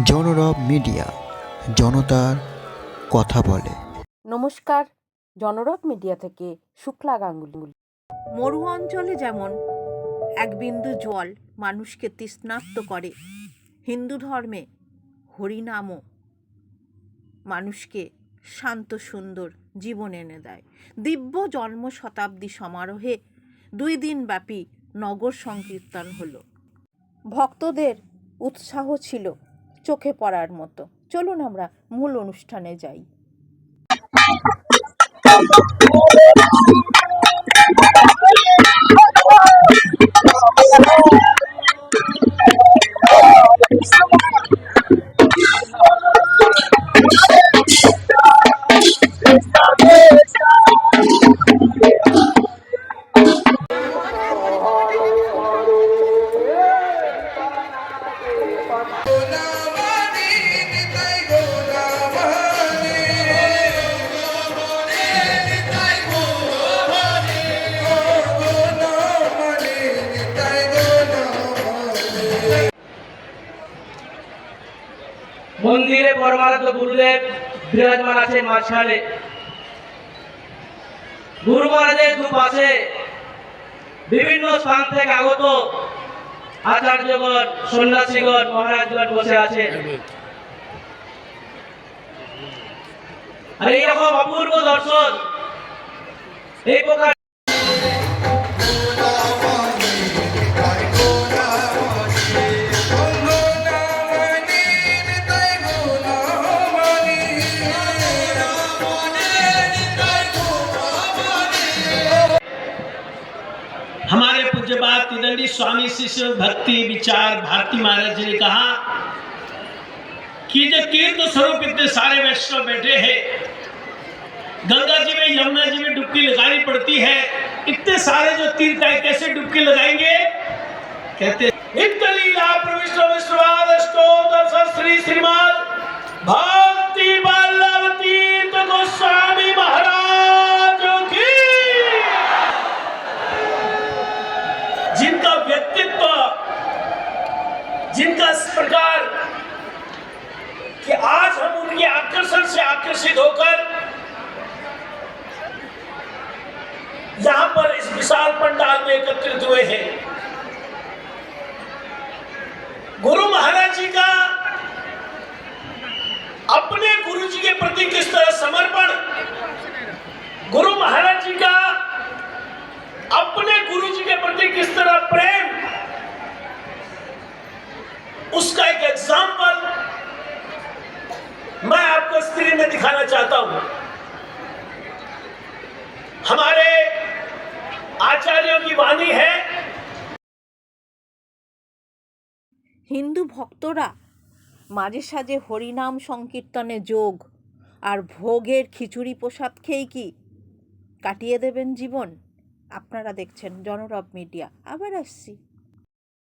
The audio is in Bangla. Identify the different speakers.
Speaker 1: জনরব মিডিয়া জনতার কথা বলে।
Speaker 2: নমস্কার জনরব মিডিয়া থেকে শুক্লা গাঙ্গুলি। মরু অঞ্চলে যেমন এক বিন্দু জল মানুষকে তৃষ্ণার্ত করে হিন্দু ধর্মে হরিনামও মানুষকে শান্ত সুন্দর জীবন এনে দেয়। দিব্য জন্ম শতাব্দী সমারোহে দুই দিন ব্যাপী নগর সংকীর্তন হলো। ভক্তদের উৎসাহ ছিল চোখে পড়ার মতো। চলুন আমরা মূল অনুষ্ঠানে যাই।
Speaker 3: মন্দিরে পরমারাধ্য গুরুদেব, বিরাজমান আছেন মাঝখানে। গুরু মহারাজের দুপাশে বিভিন্ন স্থান থেকে আগত আচার্যগণ, সন্ন্যাসীগণ, মহারাজগণ বসে আছেন। আর এইরকম অপূর্ব দর্শন এই প্রকার
Speaker 4: पूज्य बात स्वामी शिष्य भक्ति विचार भारती महाराज जी ने कहा कि जो तीर्थ स्वरूप इतने सारे वैष्णव बैठे हैं, गंगा जी में, यमुना जी में डुबकी लगानी पड़ती है। इतने सारे जो तीर्थ है, कैसे डुबकी लगाएँगे? कहते नित्य लीला प्रविष्ट विश्वाद जिनका इस प्रकार कि आज हम उनके आकर्षण से आकर्षित होकर यहाँ पर इस विशाल पंडाल में एकत्रित हुए हैं। आपको स्क्रीन में दिखाना चाहता हूं हमारे आचार्यों की वाणी है
Speaker 2: হিন্দু ভক্তরা মাঝে সাঝে হরিনাম সংকীর্তনে যোগ আর ভোগের খিচুড়ি প্রসাদ খেয়েই কি কাটিয়ে দেবেন জীবন আপনারা দেখছেন জনরব মিডিয়া আবার আসছি